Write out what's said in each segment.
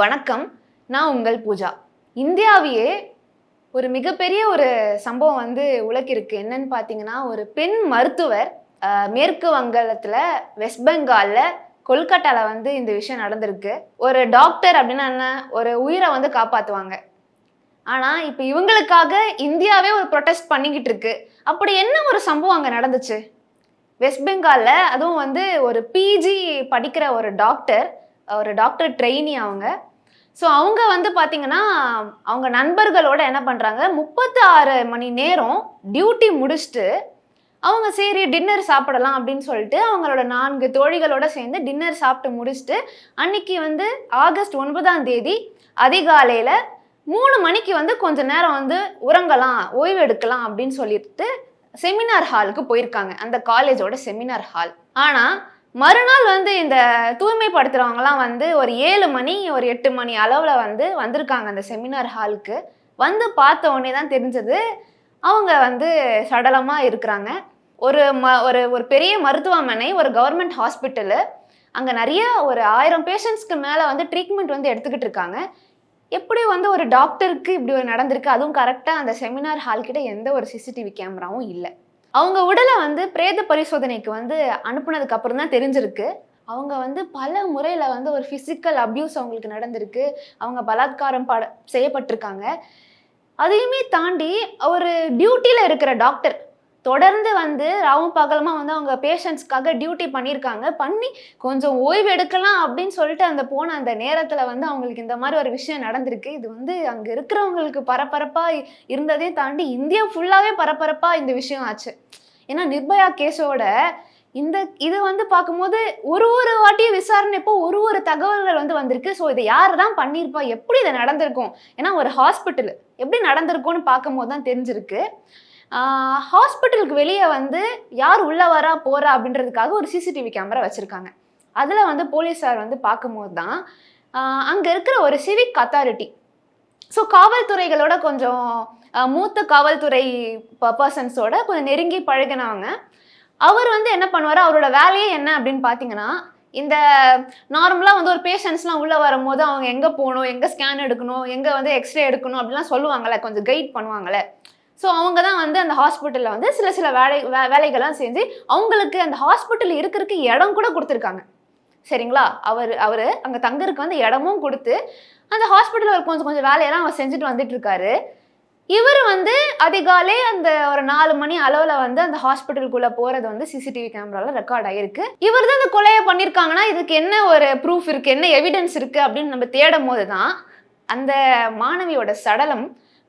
வணக்கம் நான் உங்கள் பூஜா. இந்தியாவையே ஒரு மிகப்பெரிய ஒரு சம்பவம் வந்து உலகிருக்கு என்னன்னு பார்த்தீங்கன்னா ஒரு பெண் மருத்துவர் மேற்கு வங்காளத்தில் வெஸ்ட் பெங்காலில் கொல்கட்டாவில் வந்து இந்த விஷயம் நடந்திருக்கு. ஒரு டாக்டர் அப்படின்னா என்ன? ஒரு உயிரை வந்து காப்பாற்றுவாங்க ஆனால் இப்போ இவங்களுக்காக இந்தியாவே ஒரு ப்ரொடெஸ்ட் பண்ணிக்கிட்டு இருக்கு. அப்படி என்ன ஒரு சம்பவம் அங்கே நடந்துச்சு? வெஸ்ட் பெங்காலில் அதுவும் வந்து ஒரு பிஜி படிக்கிற ஒரு டாக்டர் ஒரு டாக்டர் ட்ரெயினி அவங்க. ஸோ அவங்க வந்து பார்த்தீங்கன்னா அவங்க நண்பர்களோட என்ன பண்ணுறாங்க முப்பத்து ஆறு மணி நேரம் டியூட்டி முடிச்சுட்டு அவங்க சரி டின்னர் சாப்பிடலாம் அப்படின்னு சொல்லிட்டு அவங்களோட நான்கு தோழிகளோட சேர்ந்து டின்னர் சாப்பிட்டு முடிச்சுட்டு அன்னைக்கு வந்து ஆகஸ்ட் ஒன்பதாம் தேதி அதிகாலையில் மூணு மணிக்கு வந்து கொஞ்ச நேரம் வந்து உறங்கலாம் ஓய்வு எடுக்கலாம் அப்படின்னு சொல்லிட்டு செமினார் ஹாலுக்கு போயிருக்காங்க. அந்த காலேஜோட செமினார் ஹால் ஆனால் மறுநாள் வந்து இந்த தூய்மைப்படுத்துகிறவங்கலாம் வந்து ஒரு ஏழு மணி ஒரு எட்டு மணி அளவில் வந்து வந்திருக்காங்க அந்த செமினார் ஹாலுக்கு வந்து பார்த்த உடனே தான் தெரிஞ்சது அவங்க வந்து சடலமாக இருக்கிறாங்க. ஒரு ம ஒரு ஒரு பெரிய மருத்துவமனை ஒரு கவர்மெண்ட் ஹாஸ்பிட்டலு அங்கே நிறைய ஒரு ஆயிரம் பேஷண்ட்ஸ்க்கு மேலே வந்து ட்ரீட்மெண்ட் வந்து எடுத்துக்கிட்டு இருக்காங்க. எப்படி வந்து ஒரு டாக்டருக்கு இப்படி ஒரு நடந்திருக்கு? அதுவும் கரெக்டாக அந்த செமினார் ஹால்கிட்ட எந்த ஒரு சிசிடிவி கேமராவும் இல்லை. அவங்க உடலை வந்து பிரேத பரிசோதனைக்கு வந்து அனுப்புனதுக்கு அப்புறம் தான் தெரிஞ்சிருக்கு. அவங்க வந்து பல முறையில் வந்து ஒரு ஃபிசிக்கல் அப்யூஸ் அவங்களுக்கு நடந்திருக்கு. அவங்க பலாத்காரம் பட செய்யப்பட்டிருக்காங்க. அதையுமே தாண்டி ஒரு டியூட்டியில் இருக்கிற டாக்டர் தொடர்ந்து வந்து ராவும் பகலமாக வந்து அவங்க பேஷண்ட்ஸ்க்காக டியூட்டி பண்ணியிருக்காங்க. பண்ணி கொஞ்சம் ஓய்வு எடுக்கலாம் அப்படின்னு சொல்லிட்டு அந்த போன அந்த நேரத்தில் வந்து அவங்களுக்கு இந்த மாதிரி ஒரு விஷயம் நடந்திருக்கு. இது வந்து அங்கே இருக்கிறவங்களுக்கு பரபரப்பாக இருந்ததே தாண்டி இந்தியா ஃபுல்லாகவே பரபரப்பாக இந்த விஷயம் ஆச்சு. ஏன்னா நிர்பயா கேஸோட இந்த இது வந்து பார்க்கும்போது ஒரு ஒரு வாட்டியும் விசாரணைப்போ ஒரு ஒரு தகவல்கள் வந்து வந்திருக்கு. ஸோ இதை யார் தான் பண்ணியிருப்பா? எப்படி இதை நடந்திருக்கும்? ஏன்னா ஒரு ஹாஸ்பிட்டல் எப்படி நடந்திருக்கும்னு பார்க்கும்போது தான் தெரிஞ்சிருக்கு. ஹாஸ்பிட்டலுக்கு வெளியே வந்து யார் உள்ள வரா போகிறா அப்படின்றதுக்காக ஒரு சிசிடிவி கேமரா வச்சுருக்காங்க. அதில் வந்து போலீஸார் வந்து பார்க்கும்போது தான் அங்கே இருக்கிற ஒரு சிவிக் அத்தாரிட்டி ஸோ காவல்துறைகளோட கொஞ்சம் மூத்த காவல்துறை பர்சன்ஸோட கொஞ்சம் நெருங்கி பழகினவங்க. அவர் வந்து என்ன பண்ணுவார்? அவரோட வேலையே என்ன அப்படின்னு பார்த்தீங்கன்னா இந்த நார்மலாக வந்து ஒரு பேஷண்ட்ஸ்லாம் உள்ளே வரும்போது அவங்க எங்கே போகணும் எங்கே ஸ்கேன் எடுக்கணும் எங்கே வந்து எக்ஸ்ரே எடுக்கணும் அப்படிலாம் சொல்லுவாங்கள்ல கொஞ்சம் கைட் பண்ணுவாங்கல்ல. ஸோ அவங்க தான் வந்து அந்த ஹாஸ்பிட்டலில் வந்து சில சில வேலை வே- வேலைகள்லாம் செஞ்சு அவங்களுக்கு அந்த ஹாஸ்பிட்டல் இருக்கிறதுக்கு இடம் கூட கொடுத்துருக்காங்க. சரிங்களா? அவர் அவர் அங்கே தங்கருக்கு வந்து இடமும் கொடுத்து அந்த ஹாஸ்பிட்டலில் கொஞ்சம் கொஞ்சம் வேலையெல்லாம் அவர் செஞ்சுட்டு வந்துட்டு இருக்காரு இவர் வந்து அதிகாலை அந்த ஒரு நாலு மணி அளவில் வந்து அந்த ஹாஸ்பிட்டலுக்குள்ளே போகிறது வந்து சிசிடிவி கேமராவில் ரெக்கார்ட் ஆகிருக்கு இவர் தான் அந்த கொலையை பண்ணியிருக்காங்கன்னா இதுக்கு என்ன ஒரு ப்ரூஃப் இருக்குது என்ன எவிடன்ஸ் இருக்குது அப்படின்னு நம்ம தேடும் போது தான் அந்த மாணவியோட சடலம்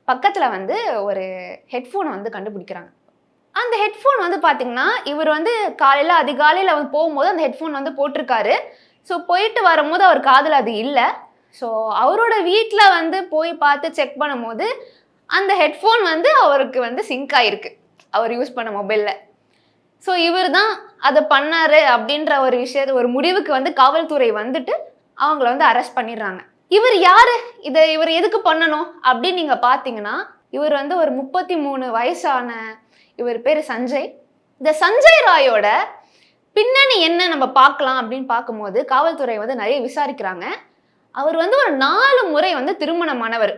பக்கத்தில் வந்து ஒரு ஹெட்ஃபோனை வந்து கண்டுபிடிக்கிறாங்க. அந்த ஹெட்ஃபோன் வந்து பார்த்தீங்கன்னா இவர் வந்து காலையில் அதிகாலையில் வந்து போகும்போது அந்த ஹெட்ஃபோன் வந்து போட்டிருக்காரு. ஸோ போயிட்டு வரும்போது அவர் காதில் அது இல்லை. ஸோ அவரோட வீட்டில் வந்து போய் பார்த்து செக் பண்ணும்போது அந்த ஹெட்ஃபோன் வந்து அவருக்கு வந்து சிங்க் ஆகிருக்கு அவர் யூஸ் பண்ண மொபைலில் ஸோ இவர் தான் அதை பண்ணார் அப்படின்ற ஒரு விஷயத்த ஒரு முடிவுக்கு வந்து காவல்துறை வந்துட்டு அவங்கள வந்து அரெஸ்ட் பண்ணிடுறாங்க. இவர் யாரு? இதை இவர் எதுக்கு பண்ணணும்? அப்படின்னு நீங்க பார்த்தீங்கன்னா இவர் வந்து ஒரு முப்பத்தி மூணு வயசான இவர் பேர் சஞ்சய். இந்த சஞ்சய் ராயோட பின்னணி என்ன நம்ம பார்க்கலாம் அப்படின்னு பார்க்கும்போது காவல்துறை வந்து நிறைய விசாரிக்கிறாங்க. அவர் வந்து ஒரு நாலு முறை வந்து திருமணமானவர்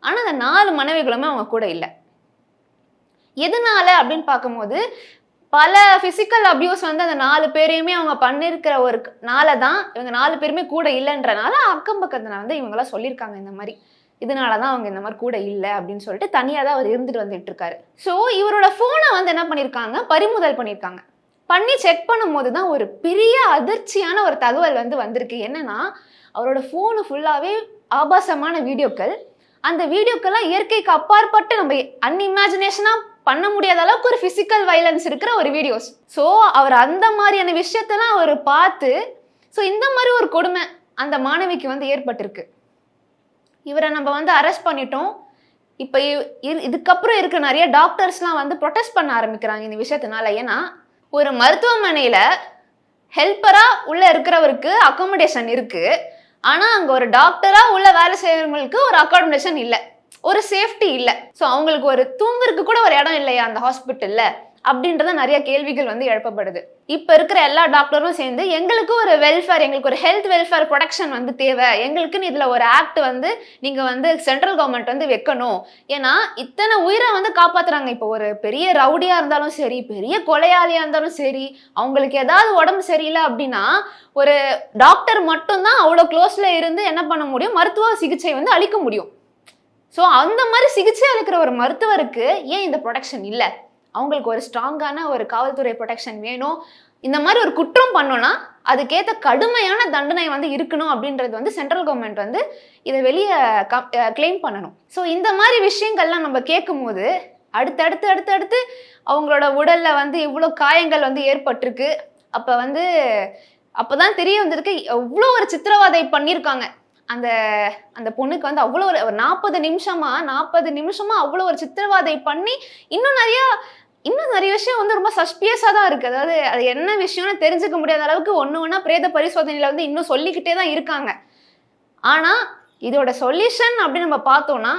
ஆனால் அந்த நாலு மனைவிகளுமே அவங்க கூட இல்லை. எதனால அப்படின்னு பார்க்கும்போது பல ஃபிசிக்கல் அப்யூஸ் வந்து அந்த நாலு பேரையுமே அவங்க பண்ணியிருக்கிற ஒரு நாள தான் இவங்க நாலு பேருமே கூட இல்லைன்றனால அக்கம் பக்கத்தில் வந்து இவங்கெல்லாம் சொல்லியிருக்காங்க இந்த மாதிரி. இதனால தான் அவங்க இந்த மாதிரி கூட இல்லை அப்படின்னு சொல்லிட்டு தனியாக தான் அவர் இருந்துட்டு வந்துட்டு இருக்காரு. ஸோ இவரோட ஃபோனை வந்து என்ன பண்ணியிருக்காங்க? பறிமுதல் பண்ணியிருக்காங்க. பண்ணி செக் பண்ணும்போது தான் ஒரு பெரிய அதிர்ச்சியான ஒரு தகவல் வந்து வந்திருக்கு. என்னன்னா அவரோட ஃபோனு ஃபுல்லாகவே ஆபாசமான வீடியோக்கள். அந்த வீடியோக்கெல்லாம் இயற்கைக்கு அப்பாற்பட்டு நம்ம அன்இமேஜினேஷனாக பண்ண முடியாத அளவுக்கு ஒரு ஃபிசிக்கல் வைலன்ஸ் இருக்கிற ஒரு வீடியோஸ் ஸோ அவர் அந்த மாதிரியான விஷயத்தெல்லாம் அவர் பார்த்து ஸோ இந்த மாதிரி ஒரு கொடுமை அந்த மாணவிக்கு வந்து ஏற்பட்டிருக்கு. இவரை நம்ம வந்து அரெஸ்ட் பண்ணிட்டோம். இப்போ இதுக்கப்புறம் இருக்க நிறைய டாக்டர்ஸ்லாம் வந்து ப்ரொட்டஸ்ட் பண்ண ஆரம்பிக்கிறாங்க இந்த விஷயத்தினால. ஏன்னா ஒரு மருத்துவமனையில் ஹெல்ப்பராக உள்ளே இருக்கிறவருக்கு அக்காமடேஷன் இருக்குது ஆனால் அங்கே ஒரு டாக்டராக உள்ள வேலை செய்கிறவங்களுக்கு ஒரு அக்காமடேஷன் இல்லை. ஒரு சேஃப்டி இல்லை. ஸோ அவங்களுக்கு ஒரு தூங்குறதுக்கு கூட ஒரு இடம் இல்லையா அந்த ஹாஸ்பிட்டலில் அப்படின்றத நிறைய கேள்விகள் வந்து எழுப்பப்படுது. இப்போ இருக்கிற எல்லா டாக்டரும் சேர்ந்து எங்களுக்கு ஒரு வெல்ஃபேர் எங்களுக்கு ஒரு ஹெல்த் வெல்ஃபேர் ப்ரொடெக்ஷன் வந்து தேவை. எங்களுக்குன்னு இதில் ஒரு ஆக்ட் வந்து நீங்கள் வந்து சென்ட்ரல் கவர்மெண்ட் வந்து வைக்கணும். ஏன்னா இத்தனை உயிரை வந்து காப்பாத்துறாங்க. இப்போ ஒரு பெரிய ரவுடியாக இருந்தாலும் சரி பெரிய கொலையாளியாக இருந்தாலும் சரி அவங்களுக்கு ஏதாவது உடம்பு சரியில்லை அப்படின்னா ஒரு டாக்டர் மட்டும்தான் அவ்வளோ க்ளோஸில் இருந்து என்ன பண்ண முடியும்? மருத்துவ சிகிச்சை வந்து அளிக்க முடியும். ஸோ அந்த மாதிரி சிகிச்சை அளிக்கிற ஒரு மருத்துவருக்கு ஏன் இந்த ப்ரொடெக்ஷன் இல்லை? அவங்களுக்கு ஒரு ஸ்ட்ராங்கான ஒரு காவல்துறை ப்ரொடெக்ஷன் வேணும். இந்த மாதிரி ஒரு குற்றம் பண்ணோன்னா அதுக்கேற்ற கடுமையான தண்டனை வந்து இருக்கணும் அப்படின்றது வந்து சென்ட்ரல் கவர்மெண்ட் வந்து இதை வெளியே கிளைம் பண்ணணும். ஸோ இந்த மாதிரி விஷயங்கள்லாம் நம்ம கேட்கும்போது அடுத்தடுத்து அடுத்தடுத்து அவங்களோட உடலில் வந்து இவ்வளோ காயங்கள் வந்து ஏற்பட்டிருக்கு. அப்போ வந்து அப்போதான் தெரிய வந்திருக்கு எவ்வளோ ஒரு சித்திரவதை பண்ணியிருக்காங்க. அந்த அந்த பொண்ணுக்கு வந்து அவ்வளோ ஒரு ஒரு நாற்பது நிமிஷமா நாற்பது நிமிஷமா அவ்வளோ ஒரு சித்திரவாதை பண்ணி இன்னும் நிறைய இன்னும் நிறைய விஷயம் வந்து ரொம்ப சஸ்பியஸாக தான் இருக்குது அதாவது அது என்ன விஷயம்னு தெரிஞ்சுக்க முடியாத அளவுக்கு ஒன்று ஒன்றா பிரேத பரிசோதனையில் வந்து இன்னும் சொல்லிக்கிட்டே தான் இருக்காங்க. ஆனால் இதோட சொல்யூஷன் அப்படின்னு நம்ம பார்த்தோம்னா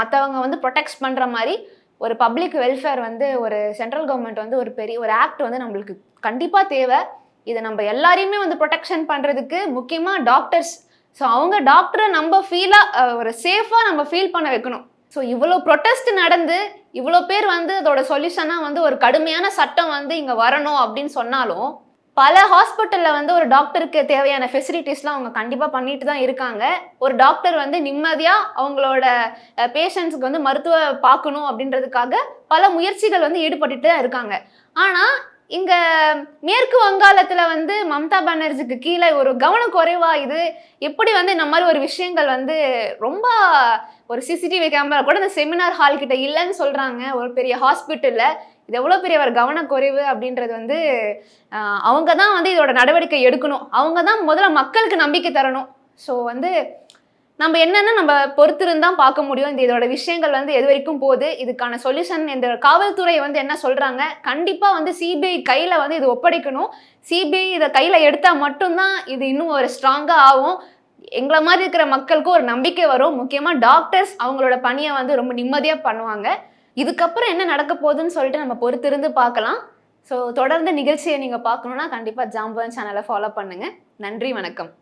மற்றவங்க வந்து ப்ரொடெக்ட் பண்ணுற மாதிரி ஒரு பப்ளிக் வெல்ஃபேர் வந்து ஒரு சென்ட்ரல் கவர்மெண்ட் வந்து ஒரு பெரிய ஒரு ஆக்ட் வந்து நம்மளுக்கு கண்டிப்பாக தேவை. இதை நம்ம எல்லாரையுமே வந்து ப்ரொடெக்ஷன் பண்ணுறதுக்கு முக்கியமாக டாக்டர்ஸ் ஸோ அவங்க டாக்டரை நம்ம ஃபீலாக ஒரு சேஃபாக நம்ம ஃபீல் பண்ண வைக்கணும். ஸோ இவ்வளோ ப்ரொட்டஸ்ட் நடந்து இவ்வளோ பேர் வந்து அதோட சொல்யூஷனாக வந்து ஒரு கடுமையான சட்டம் வந்து இங்கே வரணும் அப்படின்னு சொன்னாலும் பல ஹாஸ்பிட்டலில் வந்து ஒரு டாக்டருக்கு தேவையான ஃபெசிலிட்டிஸ்லாம் அவங்க கண்டிப்பாக பண்ணிட்டு தான் இருக்காங்க. ஒரு டாக்டர் வந்து நிம்மதியாக அவங்களோட பேஷண்ட்ஸுக்கு வந்து மருத்துவ பார்க்கணும் அப்படின்றதுக்காக பல முயற்சிகள் வந்து ஈடுபட்டுட்டு தான் இருக்காங்க. ஆனால் இங்க மேற்கு வங்காளத்துல வந்து மம்தா பானர்ஜிக்கு கீழே ஒரு கவனக்குறைவா இது. எப்படி வந்து இந்த மாதிரி ஒரு விஷயங்கள் வந்து ரொம்ப ஒரு சிசிடிவி கேமரா கூட இந்த செமினார் ஹால் கிட்ட இல்லைன்னு சொல்றாங்க. ஒரு பெரிய ஹாஸ்பிட்டல்ல இது எவ்வளோ பெரிய ஒரு கவனக்குறைவு அப்படின்றது வந்து அவங்க தான் வந்து இதோட நடவடிக்கை எடுக்கணும். அவங்க தான் முதல்ல மக்களுக்கு நம்பிக்கை தரணும். ஸோ வந்து நம்ம என்னென்ன நம்ம பொறுத்திருந்து பார்க்க முடியும்? இந்த இதோட விஷயங்கள் வந்து எது வரைக்கும் போகுது? இதுக்கான சொல்யூஷன் இந்த காவல்துறை வந்து என்ன சொல்றாங்க? கண்டிப்பாக வந்து சிபிஐ கையில் வந்து இது ஒப்படைக்கணும். சிபிஐ இதை கையில் எடுத்தால் மட்டும்தான் இது இன்னும் ஒரு ஸ்ட்ராங்காக ஆகும். எங்களை மாதிரி இருக்கிற மக்களுக்கும் ஒரு நம்பிக்கை வரும். முக்கியமாக டாக்டர்ஸ் அவங்களோட பணியை வந்து ரொம்ப நிம்மதியாக பண்ணுவாங்க. இதுக்கப்புறம் என்ன நடக்க போகுதுன்னு சொல்லிட்டு நம்ம பொறுத்திருந்து பார்க்கலாம். ஸோ தொடர்ந்து நிகழ்ச்சியை நீங்கள் பார்க்கணுன்னா கண்டிப்பாக ஜாம்பவன் சேனலை ஃபாலோ பண்ணுங்கள் நன்றி வணக்கம்.